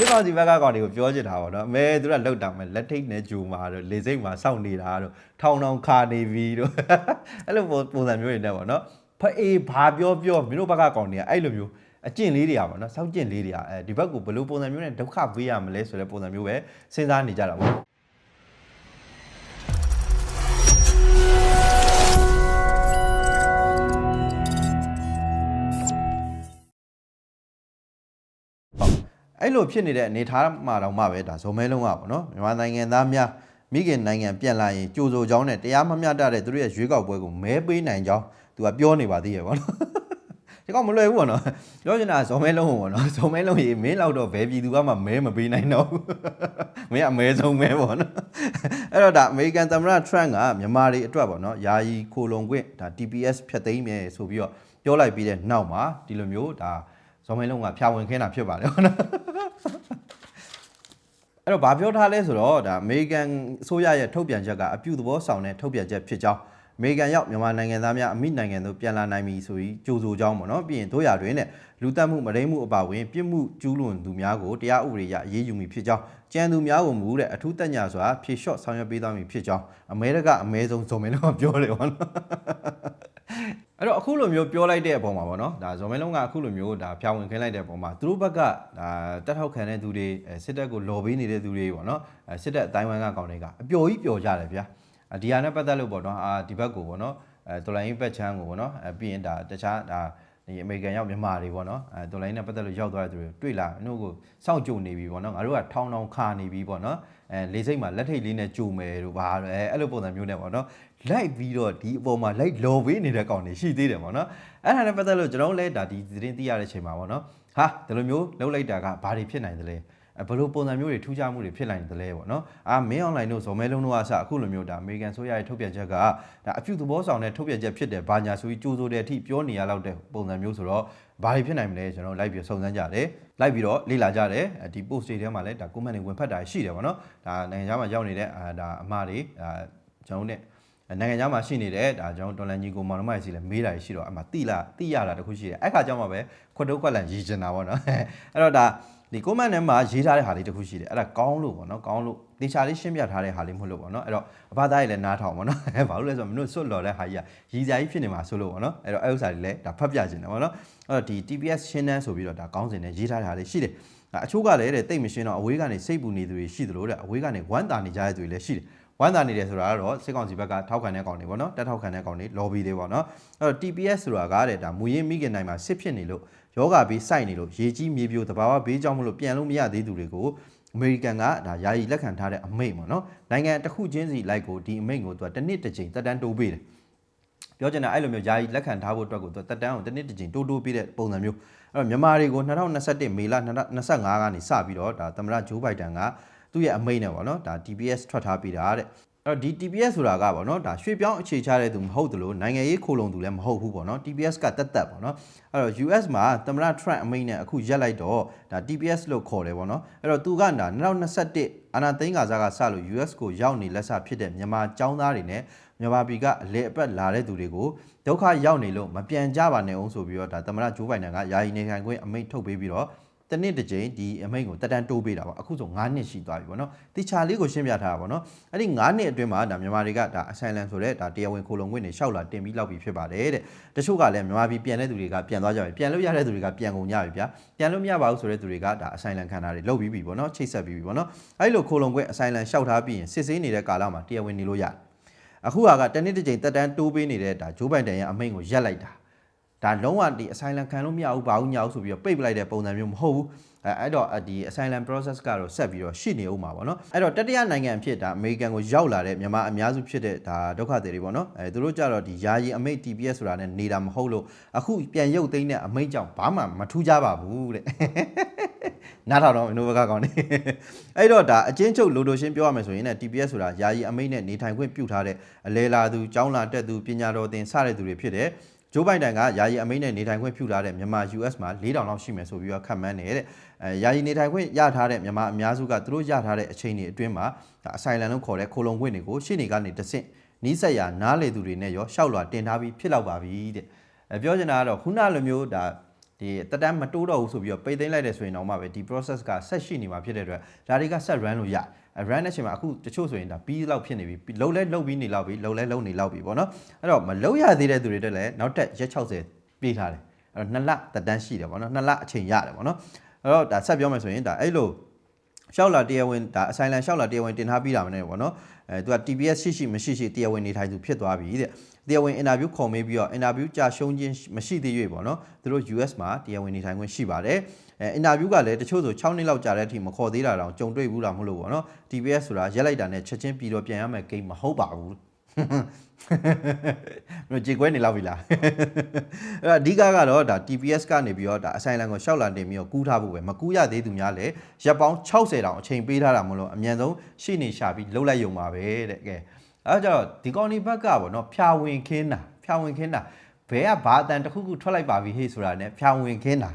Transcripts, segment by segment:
စစ်ကောင်စီဘက်ကကောင်တွေကိုပြောချင်တာပေါ့နော်အမဲသူကလောက်တာမဲ့လက်ထိတ်နဲ့ဂျူမာတို့လေစိတ်မှာစောင့်နေတာတို့ထောင်ထောင်ခါနေပြီတို့အဲ့လိုပုံပုံစံမျိုးတွေနဲ့ပေါ့နော်ဖအေးဘာပြောပြောမင်းတို့ဘက်ကကောင်တွေကအဲ့လိုမျိုးအကျင့်လေးတွေကပေါ့နော်စောင့်ကျင့်လေးတွေကအဲဒီဘက်ကိုဘယ်လိုပုံစံမျိုးနဲ့ဒုက္ခပေးရမလဲဆိုတဲ့ပုံစံမျိုးပဲစဉ်းစားနေကြတာပေါ့ အဲ့လိုဖြစ်နေတဲ့အနေအထားမှာတော့မှပဲဒါဇုံမဲလုံးကပေါ့နော်မြန်မာနိုင်ငံသားများမိခင်နိုင်ငံပြန်လာရင်ကြိုဆိုကြောင်းနဲ့တရားမမျှတတဲ့သူတို့ရဲ့ရွေးကောက်ပွဲကိုမဲပေးနိုင်ကြောင်းသူကပြောနေပါသေးရဲ့ပေါ့နော်ဒီကောင်မလွယ်ဘူးပေါ့နော်ပြောချင်တာဇုံမဲလုံးပေါ့နော်ဇုံမဲလုံးရေမင်းလောက်တော့ဘယ်ပြည်သူကမှမဲမပေးနိုင်တော့ဘူးမင်းအမဲဆုံးမဲပေါ့နော်အဲ့တော့ဒါအမေရိကန်သမ္မတထရန့်ကမြန်မာတွေအတွက်ပေါ့နော်ယာယီခိုလုံခွင့်ဒါ TPS ဖြတ်သိမ်းမယ်ဆိုပြီးတော့ပြောလိုက်ပြီးတဲ့နောက်မှာဒီလိုမျိုးဒါဇုံမဲလုံးကဖြာဝင်ခင်းတာဖြစ်ပါတယ်ပေါ့နော် အဲ့တော့ဗာပြောထားလဲဆိုတော့ဒါအမေရိကန်အစိုးရရဲ့ထုတ်ပြန်ချက်ကအပြုသဘောဆောင်တဲ့ထုတ်ပြန်ချက်ဖြစ်ကြောင်းအမေရိကန်ရောက်မြန်မာနိုင်ငံသားများအမိနိုင်ငံသို့ပြန်လာနိုင်ပြီဆိုပြီးကြိုဆိုကြောင်းပေါ့နော်ပြီးရင်တို့ရတွင်နဲ့လူတက်မှုမရိမှုအပါအဝင်ပြစ်မှုကျူးလွန်သူများကိုတရားဥပဒေအရအရေးယူမိဖြစ်ကြောင်းကြံသူများကိုမူတဲ့အထူးတက်ညာစွာဖြေလျှော့ဆောင်ရွက်ပေးသွားမည်ဖြစ်ကြောင်းအမေရိကအမဲဆုံးဇုံမင်းတော့ပြောတယ်ပေါ့နော် အဲ့တော့အခုလိုမျိုးပြောလိုက်တဲ့အပေါ်မှာပေါ့နော်ဒါဇော်မဲလုံးကအခုလိုမျိုးဒါဖြာဝင်ခင်းလိုက်တဲ့အပေါ်မှာသူတို့ဘက်ကဒါတက်ထောက်ခံတဲ့သူတွေအဲစစ်တပ်ကိုလော်ပေးနေတဲ့သူတွေပေါ့နော်အဲစစ်တပ်အတိုင်းဝိုင်းကကောင်တွေကအပျော်ကြီးပျော်ကြတယ်ဗျာအဒီဟာနဲ့ပတ်သက်လို့ပေါ့နော်အာဒီဘက်ကိုပေါ့နော်အဲတော်လိုင်းဘက်ချမ်းကိုပေါ့နော်အဲပြီးရင်ဒါတခြားဒါ ဒီအမေရိကန်ရောက်မြန်မာတွေပေါ့နော်အဲတော်လိုင်းနဲ့ပတ်သက်လို့ရောက်သွားတဲ့သူတွေတွေ့လာတို့ကိုစောင့်ကြိုနေပြီပေါ့နော်ငါတို့ကထောင်းထောင်းခါနေပြီပေါ့နော်အဲလေစိတ်မှာလက်ထိတ်လေးနဲ့ကြိုမယ်တို့ဘာအဲအဲ့လိုပုံစံမျိုးနဲ့ပေါ့နော်လိုက်ပြီးတော့ဒီအပေါ်မှာလိုက်လော်ပေးနေတဲ့ကောင်တွေရှိသေးတယ်ပေါ့နော်အဲ့ဒါနဲ့ပတ်သက်လို့ကျွန်တော်တို့လည်းဒါဒီသတင်းသိရတဲ့ချိန်မှာပေါ့နော်ဟာဒီလိုမျိုးလှုပ်လိုက်တာကဘာတွေဖြစ်နိုင်သလဲအဲ ဘယ်လိုပုံစံမျိုးတွေထူးခြားမှုတွေဖြစ်နိုင်သလဲပေါ့နော်အာမင်းအွန်လိုင်းတို့ဇော်မဲလုံးတို့အစအခုလိုမျိုးဒါအမေရိကန်ဆိုရရဲ့ထုတ်ပြန်ချက်ကဒါအပြုသဘောဆောင်တဲ့ထုတ်ပြန်ချက်ဖြစ်တယ်ဘာညာဆိုပြီးကြိုးစိုးတဲ့အထိပြောနေရလောက်တဲ့ပုံစံမျိုးဆိုတော့ဘာတွေဖြစ်နိုင်မလဲကျွန်တော်လိုက်ပြီးစုံစမ်းကြတယ်လိုက်ပြီးတော့လေ့လာကြတယ်ဒီ post တွေထဲမှာလည်းဒါ comment တွေဝင်ဖတ်တာရှိတယ်ပေါ့နော်ဒါနိုင်ငံခြားမှာရောက်နေတဲ့အာဒါအမတွေဒါကျွန်တော်တို့နဲ့နိုင်ငံခြားမှာရှိနေတဲ့ဒါကျွန်တော်ဒေါ်လာကြီးကိုမောင်နှမတွေစီလဲမေးတာရှိတော့အမှတိလာတိရတာတခုရှိတယ်အဲ့ခါကျမှပဲခွတ်တုတ်ခွက်လန်ရည်ကျင်တာပေါ့နော်အဲ့တော့ဒါ ဒီ comment ထဲမှာရေးထားတဲ့ဟာလေးတခုရှိတယ်အဲ့ဒါကောင်းလို့ပေါ့နော်ကောင်းလို့တေချာလေးရှင်းပြထားတဲ့ဟာလေးမဟုတ်လို့ပေါ့နော်အဲ့တော့အဘသားကြီးလည်းနားထောင်ပေါ့နော်ဘာလို့လဲဆိုတော့မင်းတို့စွတ်လော်တဲ့ဟာကြီးကရည်စရာကြီးဖြစ်နေမှာဆိုလို့ပေါ့နော်အဲ့တော့အဲ့ဥစ္စာတွေလည်းဒါဖတ်ပြခြင်းတယ်ပေါ့နော်အဲ့တော့ဒီ TPS ရှင်းတန်းဆိုပြီးတော့ဒါကောင်းစင်နဲ့ရေးထားတဲ့ဟာလေးရှိတယ်အချို့ကလည်းတဲ့တိတ်မရှင်းတော့အဝေးကနေစိတ်ပူနေသူတွေရှိသလိုတဲ့အဝေးကနေဝမ်းတာနေကြတဲ့သူတွေလည်းရှိတယ်ဝမ်းသာနေတယ်ဆိုတာကတော့စစ်ကောင်စီဘက်ကထောက်ခံတဲ့ကောင်တွေပေါ့နော်တက်ထောက်ခံတဲ့ကောင်တွေ lobby တွေပေါ့နော်အဲ့တော့ TPS ဆိုတာကတဲ့ဒါမူရင်းမိခင်နိုင်မှာစစ်ဖြစ်နေလို့ ယောဂဘေးစိုက်နေလို့ရေကြီးမြေပြိုတဘာဝဘေးကြောင့်မလို့ပြန်လို့မရသေးသူတွေကိုအမေရိကန်ကဒါယာယီလက်ခံထားတဲ့အမိန့်ပေါ့နော်နိုင်ငံတစ်ခုချင်းစီလိုက်ကိုဒီအမိန့်ကိုသူကတစ်နှစ်တစ်ကြိမ်တက်တန်းတိုးပေးတယ်ပြောချင်တာအဲ့လိုမျိုးယာယီလက်ခံထားဖို့အတွက်ကိုသူတက်တန်းကိုတစ်နှစ်တစ်ကြိမ်တိုးတိုးပေးတဲ့ပုံစံမျိုးအဲ့တော့မြန်မာတွေကို2021မေလ2025ကနေစပြီးတော့ဒါသမ္မတဂျိုးဘိုင်ဒန်ကသူ့ရဲ့အမိန့်နဲ့ပေါ့နော်ဒါ TPS ထွက်ထားပေးတာတဲ့ အဲ့တော့ဒီ TPS ဆိုတာကပေါ့နော်ဒါရွှေပြောင်းအခြေချတဲ့သူမဟုတ်သလိုနိုင်ငံရေးခိုလုံသူလည်းမဟုတ်ဘူးပေါ့နော် TPS ကတက်တက်ပေါ့နော်အဲ့တော့ US မှာသမ္မတ Trump အမိန့်နဲ့အခုရက်လိုက်တော့ဒါ TPS လို့ခေါ်တယ်ပေါ့နော်အဲ့တော့သူကဒါ2021အာနာသိန်းကစားကစလို့ US ကိုရောက်နေလက်စဖြစ်တဲ့မြန်မာចောင်းသားတွေနဲ့မြန်မာပြည်ကအလဲအပတ်လာတဲ့သူတွေကိုဒုက္ခရောက်နေလို့မပြန်ကြပါနဲ့အောင်ဆိုပြီးတော့ဒါသမ္မတဂျိုးဘိုင်ဒန်ကယာယီနေခံခွင့်အမိန့်ထုတ်ပေးပြီးတော့ တနစ်တစ်ကြိမ်ဒီအမိန့်ကိုတက်တန်းတိုးပေးတာပေါ့အခုဆို9နှစ်ရှိသွားပြီပေါ့နော်တိချာလေးကိုရှင်းပြထားတာပေါ့နော်အဲ့ဒီ9နှစ်အတွင်းမှာဒါမြန်မာတွေကဒါအဆိုင်လန်ဆိုတဲ့ဒါတရားဝင်ခိုလုံခွင့်တွေရှောက်လာတင်ပြီးလောက်ပြီးဖြစ်ပါတယ်တဲ့တချို့ကလည်းမြန်မာပြည်ပြန်တဲ့သူတွေကပြန်သွားကြပြီပြန်လို့ရတဲ့သူတွေကပြန်ကုန်ကြပြီဗျာပြန်လို့မရပါဘူးဆိုတဲ့သူတွေကဒါအဆိုင်လန်ခံတာတွေလုပ်ပြီးပြီပေါ့နော်ချိတ်ဆက်ပြီးပြီပေါ့နော်အဲ့လိုခိုလုံခွင့်အဆိုင်လန်ရှောက်ထားပြီးရင်စစ်ဆေးနေတဲ့ကာလမှာတရားဝင်နေလို့ရတယ်အခုကတနေ့တစ်ချိန်တက်တန်းတိုးပေးနေတဲ့ဒါဂျိုးဘိုင်ဒန်ရဲ့အမိန့်ကိုရက်လိုက်တာ ဒါလုံးဝဒီ asylum ခံလို့မရဘူးဘာဘူးညာဘူးဆိုပြီးတော့ပိတ်ပလိုက်တဲ့ပုံစံမျိုးမဟုတ်ဘူးအဲအဲ့တော့ဒီ asylum process ကတော့ဆက်ပြီးတော့ရှိနေဦးမှာပေါ့နော်အဲ့တော့တတိယနိုင်ငံဖြစ်ဒါအမေရိကန်ကိုရောက်လာတဲ့မြန်မာအများစုဖြစ်တဲ့ဒါဒုက္ခသည်တွေပေါ့နော်အဲသူတို့ကြတော့ဒီယာယီအမိန့် TPS ဆိုတာနဲ့နေတာမဟုတ်လို့အခုပြန်ရုပ်သိမ်းတဲ့အမိန့်ကြောင့်ဘာမှမထူးကြပါဘူးတဲ့နားထောင်တော့မင်းတို့ဘက်ကကောင်းနေအဲ့တော့ဒါအချင်းချုပ်လိုလိုရှင်းပြောရမယ်ဆိုရင်ね TPS ဆိုတာယာယီအမိန့်နဲ့နေထိုင်ခွင့်ပြုထားတဲ့အလဲလာသူကျောင်းလာတက်သူပညာတော်သင်စတဲ့သူတွေဖြစ်တယ် ဂျိုးဘိုင်ဒန်ကယာယီအမိန့်နဲ့နေထိုင်ခွင့်ပြုထားတဲ့မြန်မာ US မှာ4000လောက်ရှိမယ်ဆိုပြီးတော့ခန့်မှန်းနေတဲ့အဲယာယီနေထိုင်ခွင့်ရထားတဲ့မြန်မာအများစုကသူတို့ရထားတဲ့အချိန်တွေအတွင်းမှာဒါအဆိုင်လန်လို့ခေါ်တဲ့ခိုလုံခွင့်တွေကိုရှေ့နေကနေတဆင့်နီးစက်ရနားလေသူတွေနဲ့ရောရှောက်လွှာတင်ထားပြီးဖြစ်လောက်ပါပြီတဲ့အဲပြောချင်တာကတော့ခုနလိုမျိုးဒါဒီတက်တန်းမတိုးတော့ဘူးဆိုပြီးတော့ပိတ်သိမ်းလိုက်တယ်ဆိုရင်တော့မှပဲဒီ process ကဆက်ရှိနေမှာဖြစ်တဲ့အတွက်ဒါတွေကဆက် run လို့ရအဲ run တဲ့အချိန်မှာအခုတချို့ဆိုရင်ဒါပြီးလောက်ဖြစ်နေပြီပြီးလုံးလဲလုံးပြီးနေလောက်ပြီလုံးလဲလုံးနေလောက်ပြီပေါ့နော်အဲ့တော့မလုံးရသေးတဲ့သူတွေတက်လည်းနောက်တက်ရက်60ပြေးထားတယ်အဲ့တော့နှစ်လတက်တန်းရှိတယ်ပေါ့နော်နှစ်လအချိန်ရတယ်ပေါ့နော်အဲ့တော့ဒါဆက်ပြောမယ်ဆိုရင်ဒါအဲ့လို ရှောက်လာတရားဝင်ဒါအဆိုင်လန်ရှောက်လာတရားဝင်တင်ထားပြီးတာမနဲ့ပေါ့နော်အဲသူက TBS ရှိရှိမရှိရှိတရားဝင်နေထိုင်သူဖြစ်သွားပြီတဲ့တရားဝင်အင်တာဗျူးခေါ်မေးပြီးတော့အင်တာဗျူးကြာရှုံးခြင်းမရှိသေး၍ပေါ့နော်သူတို့ US မှာတရားဝင်နေထိုင်ခွင့်ရှိပါတယ်အဲအင်တာဗျူးကလည်းတချို့ဆို6နှစ်လောက်ကြာတဲ့အထိမခေါ်သေးတာတော့ကြုံတွေ့ဘူးလားမဟုတ်လို့ပေါ့နော် TBS ဆိုတာရက်လိုက်တာနဲ့ချက်ချင်းပြီးတော့ပြန်ရမယ်ဂိမ်းမဟုတ်ပါဘူး မင်းကြေကွဲနေလောက်ပြီလားအဲ့အဓိကကတော့ဒါ TPS ကနေပြီးတော့ဒါအဆိုင်လန်ကိုရှောက်လာတင်ပြီးတော့ကူးထားဖို့ပဲမကူးရသေးသူများလည်းရက်ပေါင်း60တောင်အချိန်ပေးထားတာမလို့အမြန်ဆုံးရှေ့နေရှာပြီးလှုပ်လိုက်ရုံပါပဲတဲ့ကဲအဲဒါကြတော့ဒီကော်နီဘက်ကပေါ့နော်ဖြာဝင်ခင်းတာဖြာဝင်ခင်းတာဘဲကဘာအတန်တစ်ခုခုထွက်လိုက်ပါပြီဟေ့ဆိုတာ ਨੇ ဖြာဝင်ခင်းတာ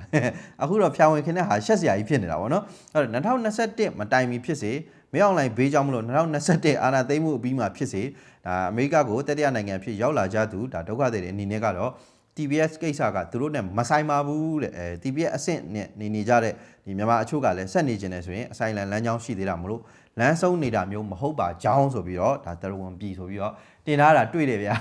အခုတော့ဖြာဝင်ခင်းတဲ့ဟာရှက်စရာကြီးဖြစ်နေတာပေါ့နော်အဲ့တော့2021မတိုင်မီဖြစ်စေ မင်းအောင်လိုင်းဘေးကြောင့်မလို့2021အာဏာသိမ်းမှုအပြီးမှာဖြစ်စေဒါအမေရိကကိုတတိယနိုင်ငံဖြစ်ရောက်လာကြသူဒါဒုက္ခသည်တွေအနေနဲ့ကတော့ TBS ကိစ္စကသူတို့နဲ့မဆိုင်ပါဘူးတဲ့အဲ TBS အဆင့်နဲ့နေနေကြတဲ့ဒီမြန်မာအချို့ကလည်းဆက်နေကျင်တယ်ဆိုရင်အဆိုင်လန်လမ်းကြောင်းရှိသေးတာမလို့ လမ်းဆုံးနေတာမျိုးမဟုတ်ပါကြောင်းဆိုပြီးတော့ဒါတရဝန်ပြည်ဆိုပြီးတော့တင်ထားတာတွေ့တယ်ဗျာ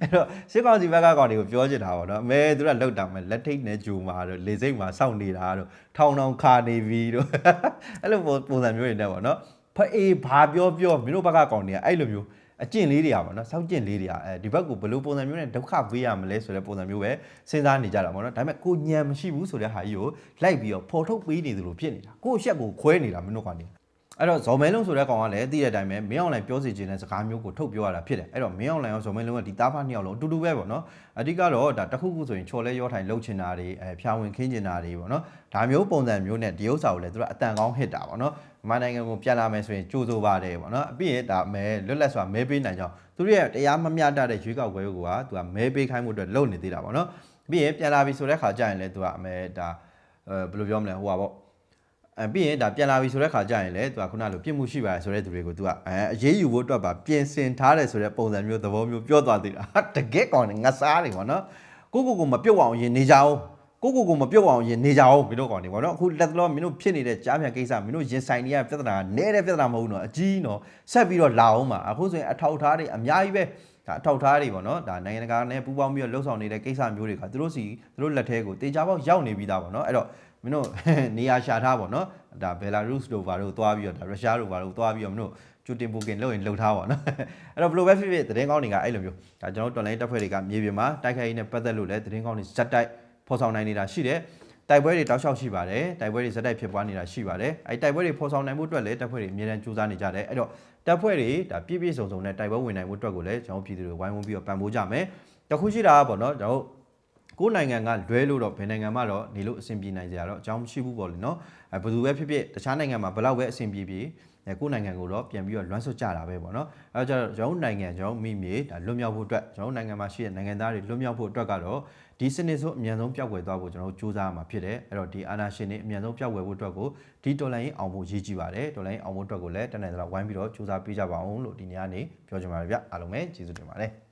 အဲ့တော့စစ်ကောင်စီဘက်ကကောင်တွေကိုပြောချင်တာပေါ့နော်အမဲသူကလောက်တာမဲ့လက်ထိတ်နဲ့ဂျူမာတို့လေစိတ်မှာစောင့်နေတာတို့ထောင်ထောင်ခါနေပြီတို့အဲ့လိုပုံစံမျိုးတွေနဲ့ပေါ့နော်ဖအေးဘာပြောပြောမင်းတို့ဘက်ကကောင်တွေကအဲ့လိုမျိုးအကျင့်လေးတွေอ่ะဗောနော်စောင့်ကျင့်လေးတွေอ่ะအဲဒီဘက်ကိုဘယ်လိုပုံစံမျိုးနဲ့ဒုက္ခပေးရမလဲဆိုတဲ့ပုံစံမျိုးပဲစဉ်းစားနေကြတာဗောနော်ဒါပေမဲ့ကိုညံမရှိဘူးဆိုတဲ့ဟာကြီးကိုလိုက်ပြီးတော့ဖော်ထုတ်ပေးနေသလိုဖြစ်နေတာကိုယ့်ရှက်ကိုခွဲနေတာမင်းတို့ကောင်တွေ အဲ့တော့ဇော်မဲလုံးဆိုတဲ့ကောင်ကလည်းသိတဲ့အတိုင်းပဲမင်းအောင်လိုင်ပြောစီခြင်းတဲ့စကားမျိုးကိုထုတ်ပြောရတာဖြစ်တယ်အဲ့တော့မင်းအောင်လိုင်ရောဇော်မဲလုံးကဒီသားဖားနှစ်ယောက်လုံးအတူတူပဲဗောနော်အဓိကတော့ဒါတစ်ခုခုဆိုရင်ချော်လဲရောထိုင်လှုပ်ချင်တာတွေအဲဖြာဝင်ခင်းချင်တာတွေဗောနော်ဒါမျိုးပုံစံမျိုးနဲ့ဒီဥစ္စာကိုလည်းသူကအတန်ကောင်းဟစ်တာဗောနော်မြန်မာနိုင်ငံကိုပြန်လာမယ်ဆိုရင်ကြိုးစိုးပါတယ်ဗောနော်အပြည့်ဒါမဲလွတ်လပ်စွာမဲပေးနိုင်ကြောင်းသူတို့ရဲ့တရားမမျှတတဲ့ရွေးကောက်ပွဲကိုကသူကမဲပေးခိုင်းမှုအတွက်လုပ်နေသေးတာဗောနော်ပြီးရင်ပြန်လာပြီဆိုတဲ့ခါကျရင်လည်းသူကအမဲဒါအဲဘယ်လိုပြောမလဲဟိုပါဗော အဲပြီးရင်ဒါပြန်လာပြီဆိုတဲ့ခါကျရင်လည်းသူကခုနလိုပြစ်မှုရှိပါတယ်ဆိုတဲ့သူတွေကိုသူကအဲအရေးယူဖို့အတွက်ပါပြင်ဆင်ထားတယ်ဆိုတဲ့ပုံစံမျိုးသဘောမျိုးပြောသွားသေးတာဟာတကယ်ကောင်းတယ်ငါစားတယ်ဗောနော်ကိုကိုကိုမပြုတ်အောင်ရင်နေကြအောင်ကိုကိုကိုမပြုတ်အောင်ရင်နေကြအောင်မင်းတို့ကောင်နေဗောနော်အခုလက်တလောမင်းတို့ဖြစ်နေတဲ့ကြားပြန်ကိစ္စမင်းတို့ရင်ဆိုင်နေရပြဿနာကနဲတဲ့ပြဿနာမဟုတ်ဘူးနော်အကြီးနော်ဆက်ပြီးတော့လာအောင်ပါအခုဆိုရင်အထောက်အထားတွေအများကြီးပဲ ဒါအထောက်အထားတွေပေါ့နော်ဒါနိုင်ငံတကာနဲ့ပူးပေါင်းပြီးတော့လှုပ်ဆောင်နေတဲ့ကိစ္စမျိုးတွေကသူတို့စီသူတို့လက်ထဲကိုတေချာပေါက်ရောက်နေပြီးသားပေါ့နော်အဲ့တော့မင်းတို့နေရာရှာထားပေါ့နော်ဒါဘယ်လာရုစ်တို့ဘာတို့သွားပြီးတော့ဒါရုရှားတို့ဘာတို့သွားပြီးတော့မင်းတို့ကျူတင်ပိုကင်လုပ်ရင်လုပ်ထားပါနော်အဲ့တော့ဘယ်လိုပဲဖြစ်ဖြစ်သတင်းကောင်းတွေကအဲ့လိုမျိုးဒါကျွန်တော်တို့တော်လိုင်းတက်ဖွဲ့တွေကမြေပြင်မှာတိုက်ခိုက်ရေးနဲ့ပတ်သက်လို့လည်းသတင်းကောင်းတွေဇက်တိုက်ဖော်ဆောင်နိုင်နေတာရှိတယ်တိုက်ပွဲတွေတောက်လျှောက်ရှိပါတယ်တိုက်ပွဲတွေဇက်တိုက်ဖြစ်ပွားနေတာရှိပါတယ်အဲတိုက်ပွဲတွေဖော်ဆောင်နိုင်မှုအတွက်လည်းတပ်ဖွဲ့တွေအများအားစူးစမ်းနေကြတယ်အဲ့တော့ တပ်ဖွဲ့တွေဒါပြည့်ပြည့်စုံစုံနဲ့တိုက်ပွဲဝင်နိုင်မှုအတွက်ကိုလည်းကျွန်တော်ပြည်သူတွေဝိုင်းဝန်းပြီးတော့ပံ့ပိုးကြမယ်တခုရှိတာကပေါ့နော်ကျွန်တော်ကိုယ်နိုင်ငံကလွဲလို့တော့ဘယ်နိုင်ငံမှတော့နေလို့အဆင်ပြေနိုင်ကြရတော့အကြောင်းမရှိဘူးပေါ့လေနော်အဲဘယ်သူပဲဖြစ်ဖြစ်တခြားနိုင်ငံမှာဘယ်လောက်ပဲအဆင်ပြေပြေအဲကိုယ်နိုင်ငံကိုတော့ပြန်ပြီးတော့လွမ်းဆွတ်ကြတာပဲပေါ့နော်အဲတော့ကျွန်တော်နိုင်ငံကျွန်တော်မိမြေဒါလွတ်မြောက်ဖို့အတွက်ကျွန်တော်နိုင်ငံမှာရှိတဲ့နိုင်ငံသားတွေလွတ်မြောက်ဖို့အတွက်ကတော့ ဒီစနစ်ဆိုအမြန်ဆုံးပျောက်ကွယ်သွားဖို့ကျွန်တော်တို့စူးစမ်းရမှာဖြစ်တယ်အဲ့တော့ဒီအာဏာရှင်တွေအမြန်ဆုံးပျောက်ကွယ်ဖို့အတွက်ကိုဒီတော်လိုင်းအောင်ဖို့ရည်ကြည်ပါတယ်တော်လိုင်းအောင်ဖို့အတွက်ကိုလည်းတနေ့တည်းဝိုင်းပြီးတော့စူးစမ်းပေးကြပါအောင်လို့ဒီနေ့ကနေပြောချင်ပါတယ်ဗျအားလုံးပဲကျေးဇူးတင်ပါတယ်